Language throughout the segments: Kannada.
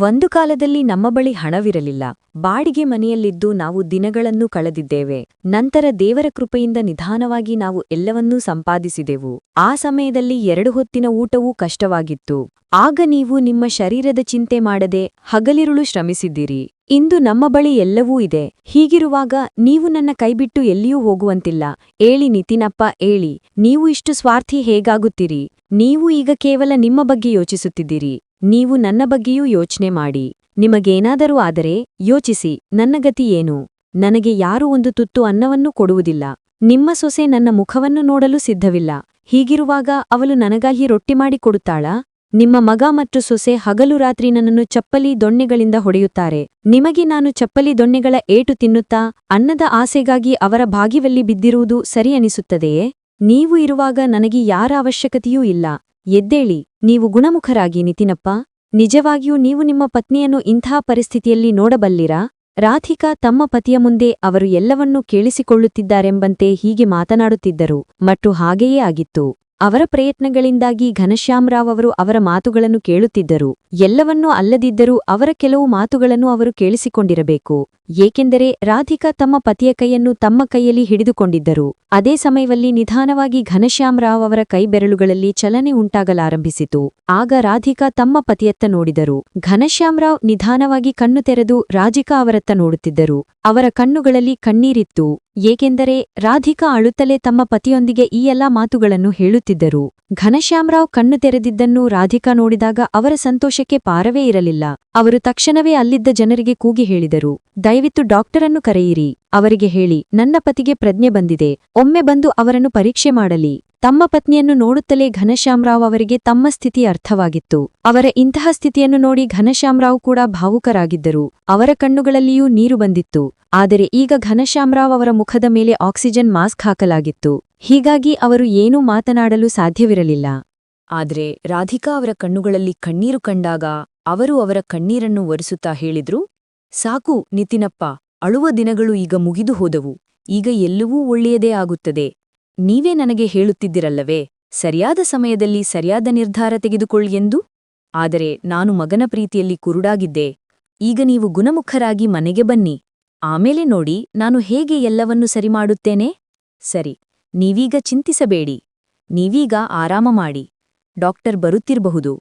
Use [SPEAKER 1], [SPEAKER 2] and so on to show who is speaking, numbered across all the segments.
[SPEAKER 1] ಒಂದು ಕಾಲದಲ್ಲಿ ನಮ್ಮ ಬಳಿ ಹಣವಿರಲಿಲ್ಲ. ಬಾಡಿಗೆ ಮನೆಯಲ್ಲಿದ್ದು ನಾವು ದಿನಗಳನ್ನು ಕಳೆದಿದ್ದೇವೆ. ನಂತರ ದೇವರ ಕೃಪೆಯಿಂದ ನಿಧಾನವಾಗಿ ನಾವು ಎಲ್ಲವನ್ನೂ ಸಂಪಾದಿಸಿದೆವು. ಆ ಸಮಯದಲ್ಲಿ ಎರಡು ಹೊತ್ತಿನ ಊಟವೂ ಕಷ್ಟವಾಗಿತ್ತು. ಆಗ ನೀವು ನಿಮ್ಮ ಶರೀರದ ಚಿಂತೆ ಮಾಡದೆ ಹಗಲಿರುಳು ಶ್ರಮಿಸಿದ್ದೀರಿ. ಇಂದು ನಮ್ಮ ಬಳಿ ಎಲ್ಲವೂ ಇದೆ. ಹೀಗಿರುವಾಗ ನೀವು ನನ್ನ ಕೈಬಿಟ್ಟು ಎಲ್ಲಿಯೂ ಹೋಗುವಂತಿಲ್ಲ. ಏಳಿ ನಿತಿನಪ್ಪ, ಏಳಿ, ನೀವು ಇಷ್ಟು ಸ್ವಾರ್ಥಿ ಹೇಗಾಗುತ್ತೀರಿ? ನೀವು ಈಗ ಕೇವಲ ನಿಮ್ಮ ಬಗ್ಗೆ ಯೋಚಿಸುತ್ತಿದ್ದೀರಿ. ನೀವು ನನ್ನ ಬಗ್ಗೆಯೂ ಯೋಚನೆ ಮಾಡಿ. ನಿಮಗೇನಾದರೂ ಆದರೆ ಯೋಚಿಸಿ. ನನ್ನ ಗತಿ ಏನು? ನನಗೆ ಯಾರೂ ಒಂದು ತುತ್ತು ಅನ್ನವನ್ನು ಕೊಡುವುದಿಲ್ಲ. ನಿಮ್ಮ ಸೊಸೆ ನನ್ನ ಮುಖವನ್ನು ನೋಡಲು ಸಿದ್ಧವಿಲ್ಲ. ಹೀಗಿರುವಾಗ ಅವಳು ನನಗಾಗಿ ರೊಟ್ಟಿ ಮಾಡಿ ಕೊಡುತ್ತಾಳಾ? ನಿಮ್ಮ ಮಗ ಮತ್ತು ಸೊಸೆ ಹಗಲು ರಾತ್ರಿ ನನ್ನನ್ನು ಚಪ್ಪಲಿ ದೊಣ್ಣೆಗಳಿಂದ ಹೊಡೆಯುತ್ತಾರೆ. ನಿಮಗೆ ನಾನು ಚಪ್ಪಲಿ ದೊಣ್ಣೆಗಳ ಏಟು ತಿನ್ನುತ್ತಾ? ಅನ್ನದ ಆಸೆಗಾಗಿ ಅವರ ಭಾಗಿವಲ್ಲಿ ಬಿದ್ದಿರುವುದು ಸರಿ ಅನಿಸುತ್ತದೆಯೇ? ನೀವು ಇರುವಾಗ ನನಗೆ ಯಾರ ಅವಶ್ಯಕತೆಯೂ ಇಲ್ಲ. ಎದ್ದೇಳಿ, ನೀವು ಗುಣಮುಖರಾಗಿ ನಿತಿನಪ್ಪ, ನಿಜವಾಗಿಯೂ ನೀವು ನಿಮ್ಮ ಪತ್ನಿಯನ್ನು ಇಂಥ ಪರಿಸ್ಥಿತಿಯಲ್ಲಿ ನೋಡಬಲ್ಲಿರಾ? ರಾಧಿಕಾ ತಮ್ಮ ಪತಿಯ ಮುಂದೆ ಅವರು ಎಲ್ಲವನ್ನೂ ಕೇಳಿಸಿಕೊಳ್ಳುತ್ತಿದ್ದಾರೆಂಬಂತೆ ಹೀಗೆ ಮಾತನಾಡುತ್ತಿದ್ದರು, ಮತ್ತು ಹಾಗೆಯೇ ಆಗಿತ್ತು. ಅವರ ಪ್ರಯತ್ನಗಳಿಂದಾಗಿ ಘನಶ್ಯಾಮರಾವ್ ಅವರು ಅವರ ಮಾತುಗಳನ್ನು ಕೇಳುತ್ತಿದ್ದರು. ಎಲ್ಲವನ್ನೂ ಅಲ್ಲದಿದ್ದರೂ ಅವರ ಕೆಲವು ಮಾತುಗಳನ್ನು ಅವರು ಕೇಳಿಸಿಕೊಂಡಿರಬೇಕು. ಏಕೆಂದರೆ ರಾಧಿಕಾ ತಮ್ಮ ಪತಿಯ ಕೈಯನ್ನು ತಮ್ಮ ಕೈಯಲ್ಲಿ ಹಿಡಿದುಕೊಂಡಿದ್ದರು. ಅದೇ ಸಮಯದಲ್ಲಿ ನಿಧಾನವಾಗಿ ಘನಶ್ಯಾಮರಾವ್ ಅವರ ಕೈಬೆರಳುಗಳಲ್ಲಿ ಚಲನೆ ಉಂಟಾಗಲಾರಂಭಿಸಿತು. ಆಗ ರಾಧಿಕಾ ತಮ್ಮ ಪತಿಯತ್ತ ನೋಡಿದರು. ಘನಶ್ಯಾಮರಾವ್ ನಿಧಾನವಾಗಿ ಕಣ್ಣು ತೆರೆದು ರಾಧಿಕಾ ಅವರತ್ತ ನೋಡುತ್ತಿದ್ದರು. ಅವರ ಕಣ್ಣುಗಳಲ್ಲಿ ಕಣ್ಣೀರಿತ್ತು. ಏಕೆಂದರೆ ರಾಧಿಕಾ ಅಳುತ್ತಲೇ ತಮ್ಮ ಪತಿಯೊಂದಿಗೆ ಈ ಎಲ್ಲಾ ಮಾತುಗಳನ್ನು ಹೇಳುತ್ತಿದ್ದರು. ಘನಶ್ಯಾಮರಾವ್ ಕಣ್ಣು ತೆರೆದಿದ್ದನ್ನು ರಾಧಿಕಾ ನೋಡಿದಾಗ ಅವರ ಸಂತೋಷಕ್ಕೆ ಪಾರವೇ ಇರಲಿಲ್ಲ. ಅವರು ತಕ್ಷಣವೇ ಅಲ್ಲಿದ್ದ ಜನರಿಗೆ ಕೂಗಿ ಹೇಳಿದರು ದಯವಿತ್ತು ಡಾಕ್ಟರನ್ನು ಕರೆಯಿರಿ. ಅವರಿಗೆ ಹೇಳಿ, ನನ್ನ ಪತಿಗೆ ಪ್ರಜ್ಞೆ ಬಂದಿದೆ. ಒಮ್ಮೆ ಬಂದು ಅವರನ್ನು ಪರೀಕ್ಷೆ ಮಾಡಲಿ. ತಮ್ಮ ಪತ್ನಿಯನ್ನು ನೋಡುತ್ತಲೇ ಘನಶ್ಯಾಮರಾವ್ ಅವರಿಗೆ ತಮ್ಮ ಸ್ಥಿತಿ ಅರ್ಥವಾಗಿತ್ತು. ಅವರ ಇಂತಹ ಸ್ಥಿತಿಯನ್ನು ನೋಡಿ ಘನಶ್ಯಾಮರಾವ್ ಕೂಡ ಭಾವುಕರಾಗಿದ್ದರು. ಅವರ ಕಣ್ಣುಗಳಲ್ಲಿಯೂ ನೀರು ಬಂದಿತ್ತು. ಆದರೆ ಈಗ ಘನಶ್ಯಾಮರಾವ್ ಅವರ ಮುಖದ ಮೇಲೆ ಆಕ್ಸಿಜನ್ ಮಾಸ್ಕ್ ಹಾಕಲಾಗಿತ್ತು. ಹೀಗಾಗಿ ಅವರು ಏನೂ ಮಾತನಾಡಲು ಸಾಧ್ಯವಿರಲಿಲ್ಲ. ಆದರೆ ರಾಧಿಕಾ ಅವರ ಕಣ್ಣುಗಳಲ್ಲಿ ಕಣ್ಣೀರು ಕಂಡಾಗ ಅವರು ಅವರ ಕಣ್ಣೀರನ್ನು ಒರೆಸುತ್ತಾ ಹೇಳಿದ್ರು, ಸಾಕು ನಿತಿನಪ್ಪ, ಅಳುವ ದಿನಗಳು ಈಗ ಮುಗಿದು ಹೋದವು. ಈಗ ಎಲ್ಲವೂ ಒಳ್ಳೆಯದೇ ಆಗುತ್ತದೆ. ನೀವೇ ನನಗೆ ಹೇಳುತ್ತಿದ್ದಿರಲ್ಲವೇ, ಸರಿಯಾದ ಸಮಯದಲ್ಲಿ ಸರಿಯಾದ ನಿರ್ಧಾರ ತೆಗೆದುಕೊಳ್ಳಿ ಎಂದು? ಆದರೆ ನಾನು ಮಗನ ಪ್ರೀತಿಯಲ್ಲಿ ಕುರುಡಾಗಿದ್ದೆ, ಈಗ ನೀವು ಗುಣಮುಖರಾಗಿ ಮನೆಗೆ ಬನ್ನಿ, ಆಮೇಲೆ ನೋಡಿ ನಾನು ಹೇಗೆ ಎಲ್ಲವನ್ನೂ ಸರಿ ಮಾಡುತ್ತೇನೆ ಸರಿ, ನೀವೀಗ ಚಿಂತಿಸಬೇಡಿ, ನೀವೀಗ ಆರಾಮ ಮಾಡಿ, ಡಾಕ್ಟರ್ ಬರುತ್ತಿರಬಹುದು,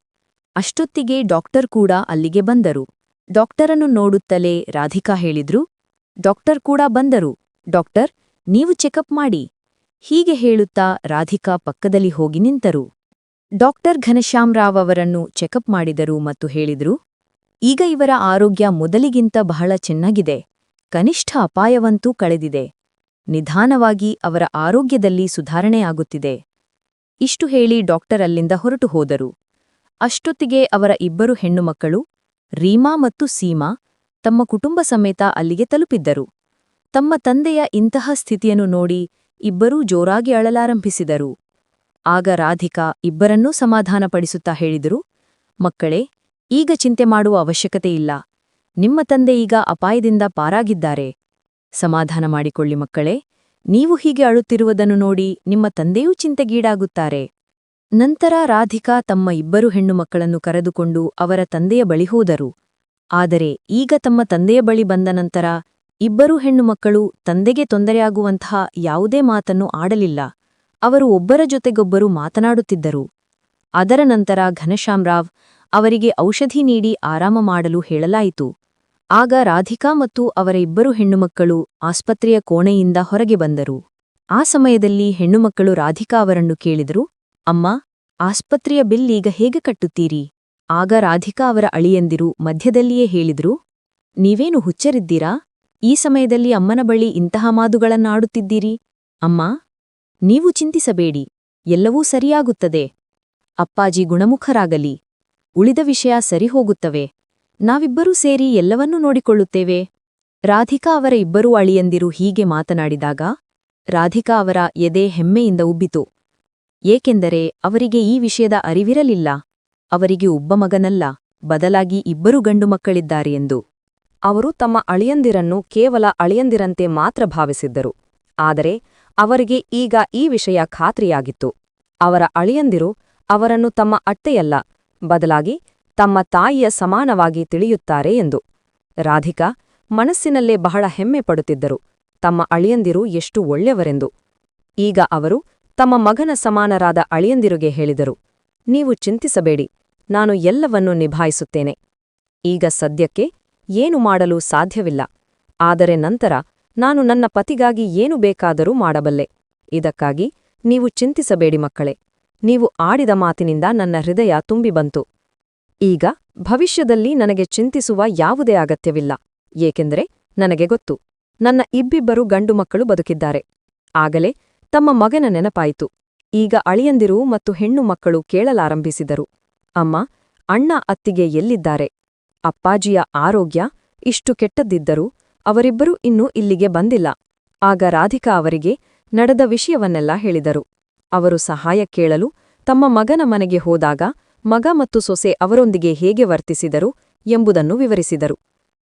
[SPEAKER 1] ಅಷ್ಟೊತ್ತಿಗೆ ಡಾಕ್ಟರ್ ಕೂಡ ಅಲ್ಲಿಗೆ ಬಂದರು, ಡಾಕ್ಟರನ್ನು ನೋಡುತ್ತಲೇ ರಾಧಿಕಾ ಹೇಳಿದ್ರು, ಡಾಕ್ಟರ್ ಕೂಡ ಬಂದರು, ಡಾಕ್ಟರ್, ನೀವು ಚೆಕಪ್ ಮಾಡಿ. ಹೀಗೆ ಹೇಳುತ್ತಾ ರಾಧಿಕಾ ಪಕ್ಕದಲ್ಲಿ ಹೋಗಿ ನಿಂತರು. ಡಾಕ್ಟರ್ ಘನಶ್ಯಾಮರಾವ್ ಅವರನ್ನು ಚೆಕಪ್ ಮಾಡಿದರು ಮತ್ತು ಹೇಳಿದರು, ಈಗ ಇವರ ಆರೋಗ್ಯ ಮೊದಲಿಗಿಂತ ಬಹಳ ಚೆನ್ನಾಗಿದೆ. ಕನಿಷ್ಠ ಅಪಾಯವಂತೂ ಕಳೆದಿದೆ. ನಿಧಾನವಾಗಿ ಅವರ ಆರೋಗ್ಯದಲ್ಲಿ ಸುಧಾರಣೆಯಾಗುತ್ತಿದೆ ಇಷ್ಟು ಹೇಳಿ ಡಾಕ್ಟರ್ ಅಲ್ಲಿಂದ ಹೊರಟು ಹೋದರು. ಅಷ್ಟೊತ್ತಿಗೆ ಅವರ ಇಬ್ಬರು ಹೆಣ್ಣುಮಕ್ಕಳು, ರೀಮಾ ಮತ್ತು ಸೀಮಾ, ತಮ್ಮ ಕುಟುಂಬ ಸಮೇತ ಅಲ್ಲಿಗೆ ತಲುಪಿದ್ದರು. ತಮ್ಮ ತಂದೆಯ ಇಂತಹ ಸ್ಥಿತಿಯನ್ನು ನೋಡಿ ಇಬ್ಬರೂ ಜೋರಾಗಿ ಅಳಲಾರಂಭಿಸಿದರು. ಆಗ ರಾಧಿಕಾ ಇಬ್ಬರನ್ನೂ ಸಮಾಧಾನಪಡಿಸುತ್ತಾ ಹೇಳಿದರು, ಮಕ್ಕಳೇ, ಈಗ ಚಿಂತೆ ಮಾಡುವ ಅವಶ್ಯಕತೆಯಿಲ್ಲ ನಿಮ್ಮ ತಂದೆ ಈಗ ಅಪಾಯದಿಂದ ಪಾರಾಗಿದ್ದಾರೆ. ಸಮಾಧಾನ ಮಾಡಿಕೊಳ್ಳಿ ಮಕ್ಕಳೇ, ನೀವು ಹೀಗೆ ಅಳುತ್ತಿರುವುದನ್ನು ನೋಡಿ ನಿಮ್ಮ ತಂದೆಯೂ ಚಿಂತೆಗೀಡಾಗುತ್ತಾರೆ. ನಂತರ ರಾಧಿಕಾ ತಮ್ಮ ಇಬ್ಬರು ಹೆಣ್ಣು ಮಕ್ಕಳನ್ನು ಕರೆದುಕೊಂಡು ಅವರ ತಂದೆಯ ಬಳಿ ಹೋದರು. ಆದರೆ ಈಗ ತಮ್ಮ ತಂದೆಯ ಬಳಿ ಬಂದ ನಂತರ ಇಬ್ಬರೂ ಹೆಣ್ಣುಮಕ್ಕಳು ತಂದೆಗೆ ತೊಂದರೆಯಾಗುವಂತಹ ಯಾವುದೇ ಮಾತನ್ನು ಆಡಲಿಲ್ಲ. ಅವರು ಒಬ್ಬರ ಜೊತೆಗೊಬ್ಬರು ಮಾತನಾಡುತ್ತಿದ್ದರು. ಅದರ ನಂತರ ಘನಶ್ಯಾಮರಾವ್ ಅವರಿಗೆ ಔಷಧಿ ನೀಡಿ ಆರಾಮ ಮಾಡಲು ಹೇಳಲಾಯಿತು. ಆಗ ರಾಧಿಕಾ ಮತ್ತು ಅವರ ಇಬ್ಬರು ಹೆಣ್ಣುಮಕ್ಕಳು ಆಸ್ಪತ್ರೆಯ ಕೋಣೆಯಿಂದ ಹೊರಗೆ ಬಂದರು. ಆ ಸಮಯದಲ್ಲಿ ಹೆಣ್ಣುಮಕ್ಕಳು ರಾಧಿಕಾ ಅವರನ್ನು ಕೇಳಿದರು, ಅಮ್ಮ, ಆಸ್ಪತ್ರೆಯ ಬಿಲ್ ಈಗ ಹೇಗೆ ಕಟ್ಟುತ್ತೀರಿ? ಆಗ ರಾಧಿಕಾ ಅವರ ಅಳಿಯಂದಿರು ಮಧ್ಯದಲ್ಲಿಯೇ ಹೇಳಿದರು, ನೀವೇನು ಹುಚ್ಚರಿದ್ದೀರಾ? ಈ ಸಮಯದಲ್ಲಿ ಅಮ್ಮನ ಬಳಿ ಇಂತಹ ಮಾತುಗಳನ್ನಾಡುತ್ತಿದ್ದೀರಿ? ಅಮ್ಮ, ನೀವು ಚಿಂತಿಸಬೇಡಿ, ಎಲ್ಲವೂ ಸರಿಯಾಗುತ್ತದೆ. ಅಪ್ಪಾಜಿ ಗುಣಮುಖರಾಗಲಿ. ಉಳಿದ ವಿಷಯ ಸರಿಹೋಗುತ್ತವೆ. ನಾವಿಬ್ಬರೂ ಸೇರಿ ಎಲ್ಲವನ್ನೂ ನೋಡಿಕೊಳ್ಳುತ್ತೇವೆ. ರಾಧಿಕಾ ಅವರ ಇಬ್ಬರೂ ಅಳಿಯಂದಿರು ಹೀಗೆ ಮಾತನಾಡಿದಾಗ, ರಾಧಿಕಾ ಅವರ ಎದೆ ಹೆಮ್ಮೆಯಿಂದ ಉಬ್ಬಿತು. ಏಕೆಂದರೆ ಅವರಿಗೆ ಈ ವಿಷಯದ ಅರಿವಿರಲಿಲ್ಲ. ಅವರಿಗೆ ಒಬ್ಬ ಮಗನಲ್ಲ, ಬದಲಾಗಿ ಇಬ್ಬರು ಗಂಡು ಮಕ್ಕಳಿದ್ದಾರೆ ಎಂದು. ಅವರು ತಮ್ಮ ಅಳಿಯಂದಿರನ್ನು ಕೇವಲ ಅಳಿಯಂದಿರಂತೆ ಮಾತ್ರ ಭಾವಿಸಿದ್ದರು. ಆದರೆ ಅವರಿಗೆ ಈಗ ಈ ವಿಷಯ ಖಾತ್ರಿಯಾಗಿತ್ತು. ಅವರ ಅಳಿಯಂದಿರು ಅವರನ್ನು ತಮ್ಮ ಅಟ್ಟೆಯಲ್ಲ ಬದಲಾಗಿ ತಮ್ಮ ತಾಯಿಯ ಸಮಾನವಾಗಿ ತಿಳಿಯುತ್ತಾರೆ ಎಂದು. ರಾಧಿಕಾ ಮನಸ್ಸಿನಲ್ಲೇ ಬಹಳ ಹೆಮ್ಮೆ ಪಡುತ್ತಿದ್ದರು. ತಮ್ಮ ಅಳಿಯಂದಿರು ಎಷ್ಟು ಒಳ್ಳೆಯವರೆಂದು. ಈಗ ಅವರು ತಮ್ಮ ಮಗನ ಸಮಾನರಾದ ಅಳಿಯಂದಿರುಗೆ ಹೇಳಿದರು, ನೀವು ಚಿಂತಿಸಬೇಡಿ, ನಾನು ಎಲ್ಲವನ್ನೂ ನಿಭಾಯಿಸುತ್ತೇನೆ. ಈಗ ಸದ್ಯಕ್ಕೆ ಏನು ಮಾಡಲು ಸಾಧ್ಯವಿಲ್ಲ. ಆದರೆ ನಂತರ ನಾನು ನನ್ನ ಪತಿಗಾಗಿ ಏನು ಬೇಕಾದರೂ ಮಾಡಬಲ್ಲೆ. ಇದಕ್ಕಾಗಿ ನೀವು ಚಿಂತಿಸಬೇಡಿ ಮಕ್ಕಳೇ. ನೀವು ಆಡಿದ ಮಾತಿನಿಂದ ನನ್ನ ಹೃದಯ ತುಂಬಿ ಬಂತು. ಈಗ ಭವಿಷ್ಯದಲ್ಲಿ ನನಗೆ ಚಿಂತಿಸುವ ಯಾವುದೇ ಅಗತ್ಯವಿಲ್ಲ. ಏಕೆಂದರೆ ನನಗೆ ಗೊತ್ತು, ನನ್ನ ಇಬ್ಬಿಬ್ಬರು ಗಂಡು ಮಕ್ಕಳು ಬದುಕಿದ್ದಾರೆ. ಆಗಲೇ ತಮ್ಮ ಮಗನ ನೆನಪಾಯಿತು. ಈಗ ಅಳಿಯಂದಿರು ಮತ್ತು ಹೆಣ್ಣು ಮಕ್ಕಳು ಕೇಳಲಾರಂಭಿಸಿದರು. ಅಮ್ಮ, ಅಣ್ಣ ಅತ್ತಿಗೆ ಎಲ್ಲಿದ್ದಾರೆ? ಅಪ್ಪಾಜಿಯ ಆರೋಗ್ಯ ಇಷ್ಟು ಕೆಟ್ಟದ್ದಿದ್ದರೂ ಅವರಿಬ್ಬರೂ ಇನ್ನೂ ಇಲ್ಲಿಗೆ ಬಂದಿಲ್ಲ. ಆಗ ರಾಧಿಕಾ ಅವರಿಗೆ ನಡೆದ ವಿಷಯವನ್ನೆಲ್ಲ ಹೇಳಿದರು. ಅವರು ಸಹಾಯ ಕೇಳಲು ತಮ್ಮ ಮಗನ ಮನೆಗೆ ಹೋದಾಗ ಮಗ ಮತ್ತು ಸೊಸೆ ಅವರೊಂದಿಗೆ ಹೇಗೆ ವರ್ತಿಸಿದರು ಎಂಬುದನ್ನು ವಿವರಿಸಿದರು.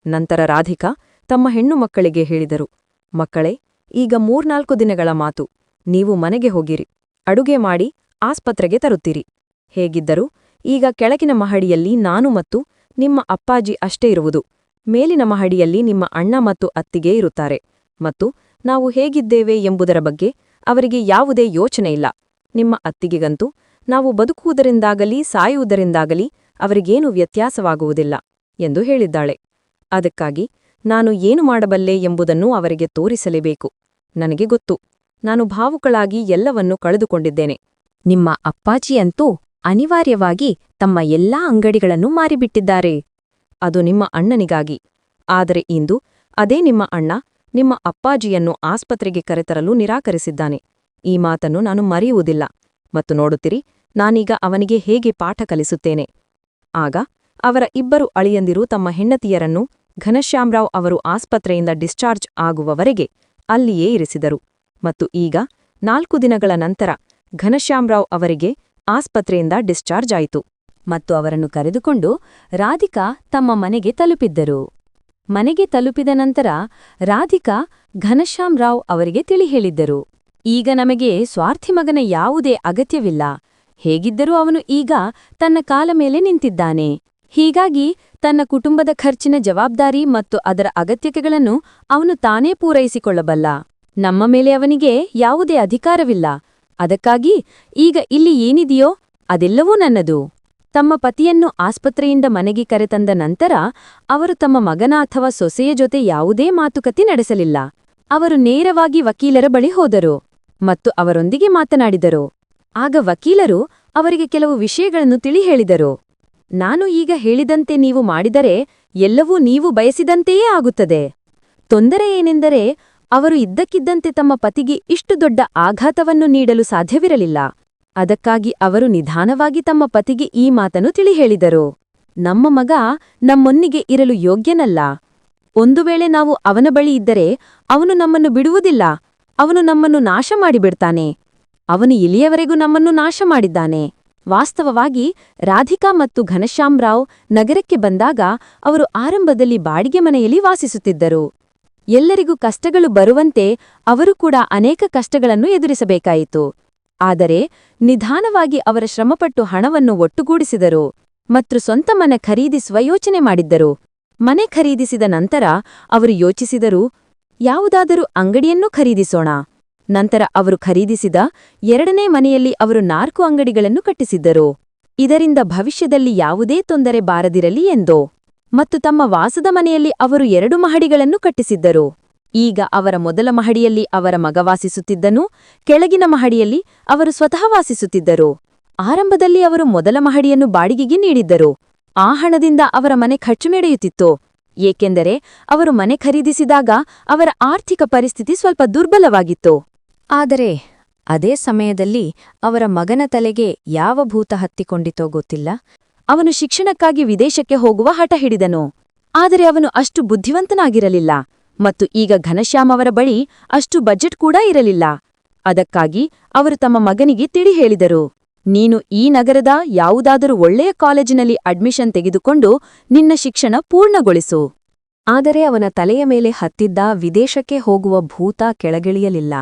[SPEAKER 1] ನಂತರ ರಾಧಿಕಾ ತಮ್ಮ ಹೆಣ್ಣು ಮಕ್ಕಳಿಗೆ ಹೇಳಿದರು, ಮಕ್ಕಳೇ, ಈಗ ಮೂರ್ನಾಲ್ಕು ದಿನಗಳ ಮಾತು. ನೀವು ಮನೆಗೆ ಹೋಗಿರಿ. ಅಡುಗೆ ಮಾಡಿ ಆಸ್ಪತ್ರೆಗೆ ತರುತ್ತೀರಿ. ಹೇಗಿದ್ದರೂ ಈಗ ಕೆಳಗಿನ ಮಹಡಿಯಲ್ಲಿ ನಾನು ಮತ್ತು ನಿಮ್ಮ ಅಪ್ಪಾಜಿ ಅಷ್ಟೇ ಇರುವುದು. ಮೇಲಿನ ಮಹಡಿಯಲ್ಲಿ ನಿಮ್ಮ ಅಣ್ಣ ಮತ್ತು ಅತ್ತಿಗೆ ಇರುತ್ತಾರೆ. ಮತ್ತು ನಾವು ಹೇಗಿದ್ದೇವೆ ಎಂಬುದರ ಬಗ್ಗೆ ಅವರಿಗೆ ಯಾವುದೇ ಯೋಚನೆಯಿಲ್ಲ ನಿಮ್ಮ ಅತ್ತಿಗೆಗಂತೂ ನಾವು ಬದುಕುವುದರಿಂದಾಗಲಿ ಸಾಯುವುದರಿಂದಾಗಲಿ ಅವರಿಗೇನು ವ್ಯತ್ಯಾಸವಾಗುವುದಿಲ್ಲ ಎಂದು ಹೇಳಿದ್ದಾಳೆ. ಅದಕ್ಕಾಗಿ ನಾನು ಏನು ಮಾಡಬಲ್ಲೆ ಎಂಬುದನ್ನು ಅವರಿಗೆ ತೋರಿಸಲೇಬೇಕು. ನನಗೆ ಗೊತ್ತು. ನಾನು ಭಾವುಕಳಾಗಿ ಎಲ್ಲವನ್ನೂ ಕಳೆದುಕೊಂಡಿದ್ದೇನೆ. ನಿಮ್ಮ ಅಪ್ಪಾಜಿಯಂತೂ ಅನಿವಾರ್ಯವಾಗಿ ತಮ್ಮ ಎಲ್ಲಾ ಅಂಗಡಿಗಳನ್ನು ಮಾರಿಬಿಟ್ಟಿದ್ದಾರೆ. ಅದು ನಿಮ್ಮ ಅಣ್ಣನಿಗಾಗಿ. ಆದರೆ ಇಂದು ಅದೇ ನಿಮ್ಮ ಅಣ್ಣ ನಿಮ್ಮ ಅಪ್ಪಾಜಿಯನ್ನು ಆಸ್ಪತ್ರೆಗೆ ಕರೆತರಲು ನಿರಾಕರಿಸಿದ್ದಾನೆ. ಈ ಮಾತನ್ನು ನಾನು ಮರೆಯುವುದಿಲ್ಲ. ಮತ್ತು ನೋಡುತ್ತಿರಿ, ನಾನೀಗ ಅವನಿಗೆ ಹೇಗೆ ಪಾಠ ಕಲಿಸುತ್ತೇನೆ. ಆಗ ಅವರ ಇಬ್ಬರು ಅಳಿಯಂದಿರು ತಮ್ಮ ಹೆಂಡತಿಯರನ್ನು ಘನಶ್ಯಾಮರಾವ್ ಅವರು ಆಸ್ಪತ್ರೆಯಿಂದ ಡಿಸ್ಚಾರ್ಜ್ ಆಗುವವರೆಗೆ ಅಲ್ಲಿಯೇ ಇರಿಸಿದರು. ಮತ್ತು ಈಗ ನಾಲ್ಕು ದಿನಗಳ ನಂತರ ಘನಶ್ಯಾಮರಾವ್ ಅವರಿಗೆ ಆಸ್ಪತ್ರೆಯಿಂದ ಡಿಸ್ಚಾರ್ಜ್ ಆಯಿತು ಮತ್ತು ಅವರನ್ನು ಕರೆದುಕೊಂಡು ರಾಧಿಕಾ ತಮ್ಮ ಮನೆಗೆ ತಲುಪಿದ್ದರು. ಮನೆಗೆ ತಲುಪಿದ ನಂತರ ರಾಧಿಕಾ ಘನಶ್ಯಾಮ್ ರಾವ್ ಅವರಿಗೆ ತಿಳಿ ಹೇಳಿದ್ದರು. ಈಗ ನಮಗೆ ಸ್ವಾರ್ಥಿ ಮಗನ ಯಾವುದೇ ಅಗತ್ಯವಿಲ್ಲ. ಹೇಗಿದ್ದರೂ ಅವನು ಈಗ ತನ್ನ ಕಾಲ ಮೇಲೆ ನಿಂತಿದ್ದಾನೆ. ಹೀಗಾಗಿ ತನ್ನ ಕುಟುಂಬದ ಖರ್ಚಿನ ಜವಾಬ್ದಾರಿ ಮತ್ತು ಅದರ ಅಗತ್ಯತೆಗಳನ್ನು ಅವನು ತಾನೇ ಪೂರೈಸಿಕೊಳ್ಳಬಲ್ಲ. ನಮ್ಮ ಮೇಲೆ ಅವನಿಗೆ ಯಾವುದೇ ಅಧಿಕಾರವಿಲ್ಲ. ಅದಕ್ಕಾಗಿ ಈಗ ಇಲ್ಲಿ ಏನಿದೆಯೋ ಅದೆಲ್ಲವೂ ನನ್ನದು. ತಮ್ಮ ಪತಿಯನ್ನು ಆಸ್ಪತ್ರೆಯಿಂದ ಮನೆಗೆ ಕರೆತಂದ ನಂತರ ಅವರು ತಮ್ಮ ಮಗನ ಅಥವಾ ಸೊಸೆಯ ಜೊತೆ ಯಾವುದೇ ಮಾತುಕತೆ ನಡೆಸಲಿಲ್ಲ. ಅವರು ನೇರವಾಗಿ ವಕೀಲರ ಬಳಿ ಹೋದರು ಮತ್ತು ಅವರೊಂದಿಗೆ ಮಾತನಾಡಿದರು. ಆಗ ವಕೀಲರು ಅವರಿಗೆ ಕೆಲವು ವಿಷಯಗಳನ್ನು ತಿಳಿ ಹೇಳಿದರು. ನಾನು ಈಗ ಹೇಳಿದಂತೆ ನೀವು ಮಾಡಿದರೆ ಎಲ್ಲವೂ ನೀವು ಬಯಸಿದಂತೆಯೇ ಆಗುತ್ತದೆ. ತೊಂದರೆ ಏನೆಂದರೆ ಅವರು ಇದ್ದಕ್ಕಿದ್ದಂತೆ ತಮ್ಮ ಪತಿಗೆ ಇಷ್ಟು ದೊಡ್ಡ ಆಘಾತವನ್ನು ನೀಡಲು ಸಾಧ್ಯವಿರಲಿಲ್ಲ. ಅದಕ್ಕಾಗಿ ಅವರು ನಿಧಾನವಾಗಿ ತಮ್ಮ ಪತಿಗೆ ಈ ಮಾತನ್ನು ತಿಳಿ ಹೇಳಿದರು ನಮ್ಮ ಮಗ ನಮ್ಮೊನ್ನಿಗೆ ಇರಲು ಯೋಗ್ಯನಲ್ಲ. ಒಂದು ವೇಳೆ ನಾವು ಅವನ ಬಳಿ ಇದ್ದರೆ ಅವನು ನಮ್ಮನ್ನು ಬಿಡುವುದಿಲ್ಲ. ಅವನು ನಮ್ಮನ್ನು ನಾಶ ಮಾಡಿಬಿಡ್ತಾನೆ. ಅವನು ಇಲ್ಲಿಯವರೆಗೂ ನಮ್ಮನ್ನು ನಾಶ ಮಾಡಿದ್ದಾನೆ. ವಾಸ್ತವವಾಗಿ ರಾಧಿಕಾ ಮತ್ತು ಘನಶ್ಯಾಮ್ರಾವ್ ನಗರಕ್ಕೆ ಬಂದಾಗ ಅವರು ಆರಂಭದಲ್ಲಿ ಬಾಡಿಗೆ ಮನೆಯಲ್ಲಿ ವಾಸಿಸುತ್ತಿದ್ದರು. ಎಲ್ಲರಿಗೂ ಕಷ್ಟಗಳು ಬರುವಂತೆ ಅವರು ಕೂಡ ಅನೇಕ ಕಷ್ಟಗಳನ್ನು ಎದುರಿಸಬೇಕಾಯಿತು. ಆದರೆ ನಿಧಾನವಾಗಿ ಅವರ ಶ್ರಮಪಟ್ಟು ಹಣವನ್ನು ಒಟ್ಟುಗೂಡಿಸಿದರು ಮತ್ತು ಸ್ವಂತ ಮನೆ ಖರೀದಿಸುವ ಯೋಚನೆ ಮಾಡಿದ್ದರು. ಮನೆ ಖರೀದಿಸಿದ ನಂತರ ಅವರು ಯೋಚಿಸಿದರು, ಯಾವುದಾದರೂ ಅಂಗಡಿಯನ್ನೂ ಖರೀದಿಸೋಣ. ನಂತರ ಅವರು ಖರೀದಿಸಿದ ಎರಡನೇ ಮನೆಯಲ್ಲಿ ಅವರು ನಾಲ್ಕು ಅಂಗಡಿಗಳನ್ನು ಕಟ್ಟಿಸಿದ್ದರು. ಇದರಿಂದ ಭವಿಷ್ಯದಲ್ಲಿ ಯಾವುದೇ ತೊಂದರೆ ಬಾರದಿರಲಿ ಎಂದೋ ಮತ್ತು ತಮ್ಮ ವಾಸದ ಮನೆಯಲ್ಲಿ ಅವರು ಎರಡು ಮಹಡಿಗಳನ್ನು ಕಟ್ಟಿಸಿದ್ದರು. ಈಗ ಅವರ ಮೊದಲ ಮಹಡಿಯಲ್ಲಿ ಅವರ ಮಗ ವಾಸಿಸುತ್ತಿದ್ದನು, ಕೆಳಗಿನ ಮಹಡಿಯಲ್ಲಿ ಅವರು ಸ್ವತಃ ವಾಸಿಸುತ್ತಿದ್ದರು. ಆರಂಭದಲ್ಲಿ ಅವರು ಮೊದಲ ಮಹಡಿಯನ್ನು ಬಾಡಿಗೆಗೆ ನೀಡಿದ್ದರು. ಆ ಹಣದಿಂದ ಅವರ ಮನೆ ಖರ್ಚು ನಡೆಯುತ್ತಿತ್ತು. ಏಕೆಂದರೆ ಅವರು ಮನೆ ಖರೀದಿಸಿದಾಗ ಅವರ ಆರ್ಥಿಕ ಪರಿಸ್ಥಿತಿ ಸ್ವಲ್ಪ ದುರ್ಬಲವಾಗಿತ್ತು. ಆದರೆ ಅದೇ ಸಮಯದಲ್ಲಿ ಅವರ ಮಗನ ತಲೆಗೆ ಯಾವ ಭೂತ ಹತ್ತಿಕೊಂಡಿತೋ ಗೊತ್ತಿಲ್ಲ. ಅವನು ಶಿಕ್ಷಣಕ್ಕಾಗಿ ವಿದೇಶಕ್ಕೆ ಹೋಗುವ ಹಠ ಹಿಡಿದನು. ಆದರೆ ಅವನು ಅಷ್ಟು ಬುದ್ಧಿವಂತನಾಗಿರಲಿಲ್ಲ ಮತ್ತು ಈಗ ಘನಶ್ಯಾಮ್ ಅವರ ಬಳಿ ಅಷ್ಟು ಬಜೆಟ್ ಕೂಡ ಇರಲಿಲ್ಲ. ಅದಕ್ಕಾಗಿ ಅವರು ತಮ್ಮ ಮಗನಿಗೆ ತಿಳಿ ಹೇಳಿದರು, ನೀನು ಈ ನಗರದ ಯಾವುದಾದರೂ ಒಳ್ಳೆಯ ಕಾಲೇಜಿನಲ್ಲಿ ಅಡ್ಮಿಷನ್ ತೆಗೆದುಕೊಂಡು ನಿನ್ನ ಶಿಕ್ಷಣ ಪೂರ್ಣಗೊಳಿಸು. ಆದರೆ ಅವನ ತಲೆಯ ಮೇಲೆ ಹತ್ತಿದ್ದ ವಿದೇಶಕ್ಕೆ ಹೋಗುವ ಭೂತ ಕೆಳಗಿಳಿಯಲಿಲ್ಲ.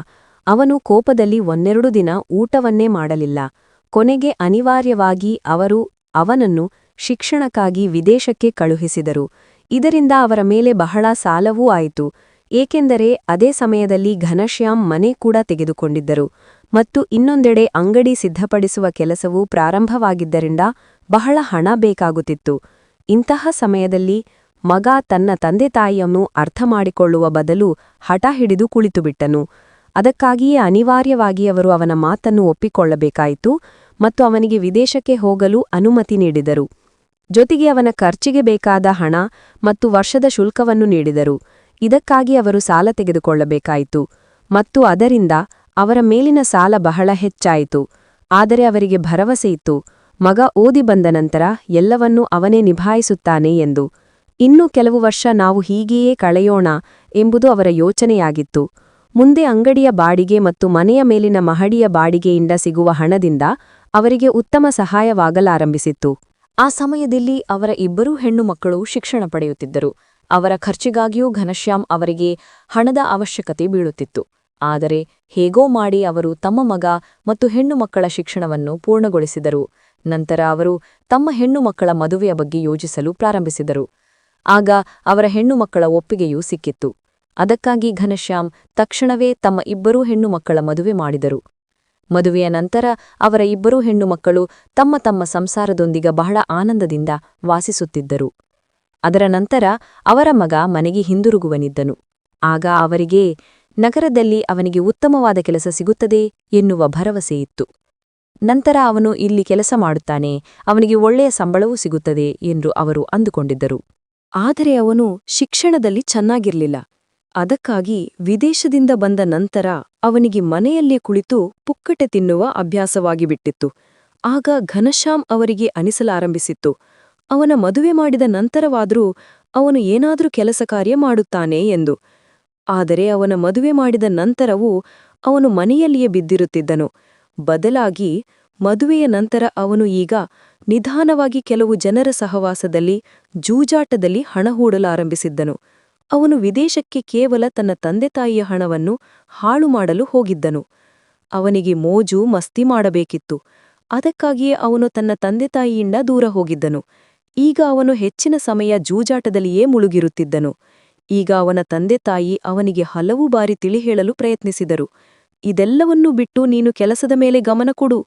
[SPEAKER 1] ಅವನು ಕೋಪದಲ್ಲಿ ಒಂದೆರಡು ದಿನ ಊಟವನ್ನೇ ಮಾಡಲಿಲ್ಲ. ಕೊನೆಗೆ ಅನಿವಾರ್ಯವಾಗಿ ಅವರು ಅವನನ್ನು ಶಿಕ್ಷಣಕ್ಕಾಗಿ ವಿದೇಶಕ್ಕೆ ಕಳುಹಿಸಿದರು. ಇದರಿಂದ ಅವರ ಮೇಲೆ ಬಹಳ ಸಾಲವೂ ಆಯಿತು. ಏಕೆಂದರೆ ಅದೇ ಸಮಯದಲ್ಲಿ ಘನಶ್ಯಾಮ್ ಮನೆ ಕೂಡ ತೆಗೆದುಕೊಂಡಿದ್ದರು. ಮತ್ತು ಇನ್ನೊಂದೆಡೆ ಅಂಗಡಿ ಸಿದ್ಧಪಡಿಸುವ ಕೆಲಸವು ಪ್ರಾರಂಭವಾಗಿದ್ದರಿಂದ ಬಹಳ ಹಣ ಬೇಕಾಗುತ್ತಿತ್ತು. ಇಂತಹ ಸಮಯದಲ್ಲಿ ಮಗ ತನ್ನ ತಂದೆ ತಾಯಿಯನ್ನು ಅರ್ಥಮಾಡಿಕೊಳ್ಳುವ ಬದಲು ಹಠ ಹಿಡಿದು ಕುಳಿತುಬಿಟ್ಟನು. ಅದಕ್ಕಾಗಿಯೇ ಅನಿವಾರ್ಯವಾಗಿ ಅವರು ಅವನ ಮಾತನ್ನು ಒಪ್ಪಿಕೊಳ್ಳಬೇಕಾಯಿತು. ಮತ್ತು ಅವನಿಗೆ ವಿದೇಶಕ್ಕೆ ಹೋಗಲು ಅನುಮತಿ ನೀಡಿದರು. ಜೊತೆಗೆ ಅವನ ಖರ್ಚಿಗೆ ಬೇಕಾದ ಹಣ ಮತ್ತು ವರ್ಷದ ಶುಲ್ಕವನ್ನು ನೀಡಿದರು. ಇದಕ್ಕಾಗಿ ಅವರು ಸಾಲ ತೆಗೆದುಕೊಳ್ಳಬೇಕಾಯಿತು ಮತ್ತು ಅದರಿಂದ ಅವರ ಮೇಲಿನ ಸಾಲ ಬಹಳ ಹೆಚ್ಚಾಯಿತು. ಆದರೆ ಅವರಿಗೆ ಭರವಸೆಯಿತ್ತು ಮಗ ಓದಿ ಬಂದ ನಂತರ ಎಲ್ಲವನ್ನೂ ಅವನೇ ನಿಭಾಯಿಸುತ್ತಾನೆ ಎಂದು. ಇನ್ನು ಕೆಲವು ವರ್ಷ ನಾವು ಹೀಗೆಯೇ ಕಳೆಯೋಣ ಎಂಬುದು ಅವರ ಯೋಚನೆಯಾಗಿತ್ತು. ಮುಂದೆ ಅಂಗಡಿಯ ಬಾಡಿಗೆ ಮತ್ತು ಮನೆಯ ಮೇಲಿನ ಮಹಡಿಯ ಬಾಡಿಗೆಯಿಂದ ಸಿಗುವ ಹಣದಿಂದ ಅವರಿಗೆ ಉತ್ತಮ ಸಹಾಯವಾಗಲಾರಂಭಿಸಿತ್ತು. ಆ ಸಮಯದಲ್ಲಿ ಅವರ ಇಬ್ಬರೂ ಹೆಣ್ಣು ಮಕ್ಕಳು ಶಿಕ್ಷಣ ಪಡೆಯುತ್ತಿದ್ದರು. ಅವರ ಖರ್ಚಿಗಾಗಿಯೂ ಘನಶ್ಯಾಮ್ ಅವರಿಗೆ ಹಣದ ಅವಶ್ಯಕತೆ ಬೀಳುತ್ತಿತ್ತು. ಆದರೆ ಹೇಗೋ ಮಾಡಿ ಅವರು ತಮ್ಮ ಮಗ ಮತ್ತು ಹೆಣ್ಣು ಮಕ್ಕಳ ಶಿಕ್ಷಣವನ್ನು ಪೂರ್ಣಗೊಳಿಸಿದರು. ನಂತರ ಅವರು ತಮ್ಮ ಹೆಣ್ಣು ಮಕ್ಕಳ ಮದುವೆಯ ಬಗ್ಗೆ ಯೋಚಿಸಲು ಪ್ರಾರಂಭಿಸಿದರು. ಆಗ ಅವರ ಹೆಣ್ಣು ಮಕ್ಕಳ ಒಪ್ಪಿಗೆಯೂ ಸಿಕ್ಕಿತ್ತು. ಅದಕ್ಕಾಗಿ ಘನಶ್ಯಾಮ್ ತಕ್ಷಣವೇ ತಮ್ಮ ಇಬ್ಬರೂ ಹೆಣ್ಣು ಮಕ್ಕಳ ಮದುವೆ ಮಾಡಿದರು. ಮದುವೆಯ ನಂತರ ಅವರ ಇಬ್ಬರೂ ಹೆಣ್ಣು ಮಕ್ಕಳು ತಮ್ಮ ತಮ್ಮ ಸಂಸಾರದೊಂದಿಗೆ ಬಹಳ ಆನಂದದಿಂದ ವಾಸಿಸುತ್ತಿದ್ದರು. ಅದರ ನಂತರ ಅವರ ಮಗ ಮನೆಗೆ ಹಿಂದಿರುಗುವನಿದ್ದನು. ಆಗ ಅವರಿಗೆ, ನಗರದಲ್ಲಿ ಅವನಿಗೆ ಉತ್ತಮವಾದ ಕೆಲಸ ಸಿಗುತ್ತದೆ ಎನ್ನುವ ಭರವಸೆಯಿತ್ತು ನಂತರ ಅವನು ಇಲ್ಲಿ ಕೆಲಸ ಮಾಡುತ್ತಾನೆ, ಅವನಿಗೆ ಒಳ್ಳೆಯ ಸಂಬಳವೂ ಸಿಗುತ್ತದೆ ಎಂದು ಅವರು ಅಂದುಕೊಂಡಿದ್ದರು. ಆದರೆ ಅವನು ಶಿಕ್ಷಣದಲ್ಲಿ ಚೆನ್ನಾಗಿರ್ಲಿಲ್ಲ. ಅದಕ್ಕಾಗಿ ವಿದೇಶದಿಂದ ಬಂದ ನಂತರ ಅವನಿಗೆ ಮನೆಯಲ್ಲೇ ಕುಳಿತು ಪುಕ್ಕಟೆ ತಿನ್ನುವ ಅಭ್ಯಾಸವಾಗಿಬಿಟ್ಟಿತ್ತು ಆಗ ಘನಶ್ಯಾಮ್ ಅವರಿಗೆ ಅನಿಸಲಾರಂಭಿಸಿತ್ತು. ಅವನ ಮದುವೆ ಮಾಡಿದ ನಂತರವಾದರೂ ಅವನು ಏನಾದರೂ ಕೆಲಸ ಕಾರ್ಯ ಮಾಡುತ್ತಾನೆ ಎಂದು. ಆದರೆ ಅವನ ಮದುವೆ ಮಾಡಿದ ನಂತರವೂ ಅವನು ಮನೆಯಲ್ಲಿಯೇ ಬಿದ್ದಿರುತ್ತಿದ್ದನು. ಬದಲಾಗಿ ಮದುವೆಯ ನಂತರ ಅವನು ಈಗ ನಿಧಾನವಾಗಿ ಕೆಲವು ಜನರ ಸಹವಾಸದಲ್ಲಿ, ಜೂಜಾಟದಲ್ಲಿ ಹಣ ಹೂಡಲಾರಂಭಿಸಿದ್ದನು. ಅವನು ವಿದೇಶಕ್ಕೆ ಕೇವಲ ತನ್ನ ತಂದೆತಾಯಿಯ ಹಣವನ್ನು ಹಾಳು ಮಾಡಲು ಹೋಗಿದ್ದನು. ಅವನಿಗೆ ಮೋಜು ಮಸ್ತಿ ಮಾಡಬೇಕಿತ್ತು. ಅದಕ್ಕಾಗಿಯೇ ಅವನು ತನ್ನ ತಂದೆತಾಯಿಯಿಂದ ದೂರ ಹೋಗಿದ್ದನು. ಈಗ ಅವನು ಹೆಚ್ಚಿನ ಸಮಯ ಜೂಜಾಟದಲ್ಲಿಯೇ ಮುಳುಗಿರುತ್ತಿದ್ದನು. ಈಗ ಅವನ ತಂದೆತಾಯಿ ಅವನಿಗೆ ಹಲವು ಬಾರಿ ತಿಳಿಹೇಳಲು ಪ್ರಯತ್ನಿಸಿದರು. ಇದೆಲ್ಲವನ್ನೂ ಬಿಟ್ಟು ನೀನು ಕೆಲಸದ ಮೇಲೆ ಗಮನ ಕೊಡು.